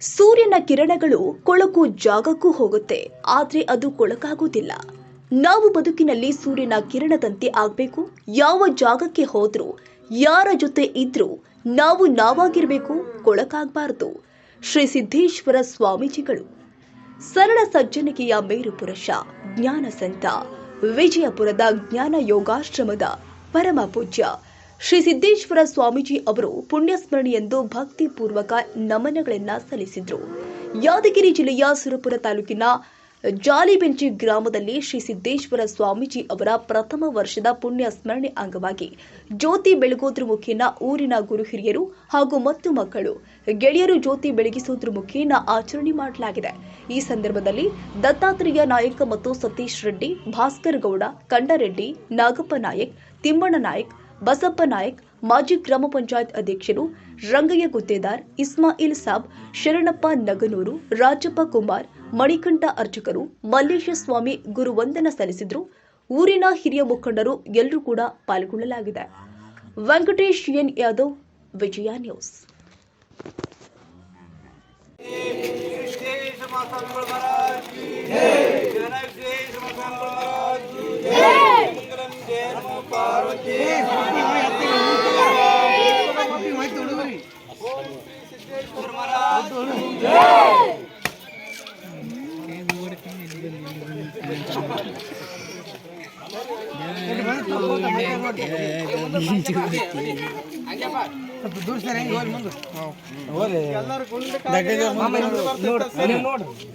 ಸೂರ್ಯನ ಕಿರಣಗಳು ಕೊಳಕು ಜಾಗಕ್ಕೂ ಹೋಗುತ್ತೆ, ಆದ್ರೆ ಅದು ಕೊಳಕಾಗುವುದಿಲ್ಲ. ನಾವು ಬದುಕಿನಲ್ಲಿ ಸೂರ್ಯನ ಕಿರಣದಂತೆ ಆಗ್ಬೇಕು, ಯಾವ ಜಾಗಕ್ಕೆ ಹೋದ್ರು, ಯಾರ ಜೊತೆ ಇದ್ರೂ ನಾವು ನಾವಾಗಿರ್ಬೇಕು, ಕೊಳಕಾಗಬಾರದು. ಶ್ರೀ ಸಿದ್ದೇಶ್ವರ ಸ್ವಾಮೀಜಿಗಳು. ಸರಳ ಸಜ್ಜನಿಕೆಯ ಮೇರು ಪುರುಷ ಜ್ಞಾನ ವಿಜಯಪುರದ ಜ್ಞಾನ ಯೋಗಾಶ್ರಮದ ಪರಮ ಪೂಜ್ಯ ಶ್ರೀ ಸಿದ್ದೇಶ್ವರ ಸ್ವಾಮೀಜಿ ಅವರು ಪುಣ್ಯಸ್ಮರಣೆಯೆಂದು ಭಕ್ತಿಪೂರ್ವಕ ನಮನಗಳನ್ನು ಸಲ್ಲಿಸಿದ್ರು. ಯಾದಗಿರಿ ಜಿಲ್ಲೆಯ ಸುರಪುರ ತಾಲೂಕಿನ ಜಾಲಿಬೆಂಚಿ ಗ್ರಾಮದಲ್ಲಿ ಶ್ರೀ ಸಿದ್ದೇಶ್ವರ ಸ್ವಾಮೀಜಿ ಅವರ ಪ್ರಥಮ ವರ್ಷದ ಪುಣ್ಯ ಸ್ಮರಣೆ ಅಂಗವಾಗಿ ಜ್ಯೋತಿ ಬೆಳಗೋದ್ರ ಮುಖೇನ ಊರಿನ ಗುರು ಹಿರಿಯರು ಹಾಗೂ ಮತ್ತು ಮಕ್ಕಳು, ಗೆಳೆಯರು ಜ್ಯೋತಿ ಬೆಳಗಿಸೋದ್ರ ಮುಖೇನ ಆಚರಣೆ ಮಾಡಲಾಗಿದೆ. ಈ ಸಂದರ್ಭದಲ್ಲಿ ದತ್ತಾತ್ರೇಯ ನಾಯಕ ಮತ್ತು ಸತೀಶ್ ರೆಡ್ಡಿ, ಭಾಸ್ಕರ್ ಗೌಡ, ಕಂಡರೆಡ್ಡಿ, ನಾಗಪ್ಪ ನಾಯಕ್, ತಿಮ್ಮಣ್ಣ ನಾಯಕ್ ಬಸಪ್ಪ ನಾಯಕ್, ಮಾಜಿ ಗ್ರಾಮ ಪಂಚಾಯತ್ ಅಧ್ಯಕ್ಷರು ರಂಗಯ್ಯ ಗುತ್ತೇದಾರ್, ಇಸ್ಮಾಯಿಲ್ ಸಾಬ್, ಶರಣಪ್ಪ ನಗನೂರು, ರಾಜಪ್ಪ ಕುಮಾರ್ ಮಣಿಕಂಠ ಅರ್ಚಕರು ಮಲ್ಲೇಶ ಸ್ವಾಮಿ ಗುರುವಂದನ ಸಲ್ಲಿಸಿದ್ರು. ಊರಿನ ಹಿರಿಯ ಮುಖಂಡರು ಎಲ್ಲರೂ ಕೂಡ ಪಾಲ್ಗೊಳ್ಳಲಾಗಿದೆ. Venkatesh N Yadav, Vijaya news.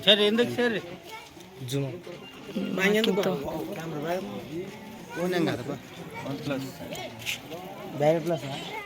ಸರಿ ಹಿಂದಕ್ಕೆ ಸೇರಿ ಜೂಮ್ ಹಂಗೆಂದು ಫೋನ್ ಹೆಂಗದಪ್ಪ ಒಂದು ಪ್ಲಸ್ ಬೇರೆ ಪ್ಲಸ್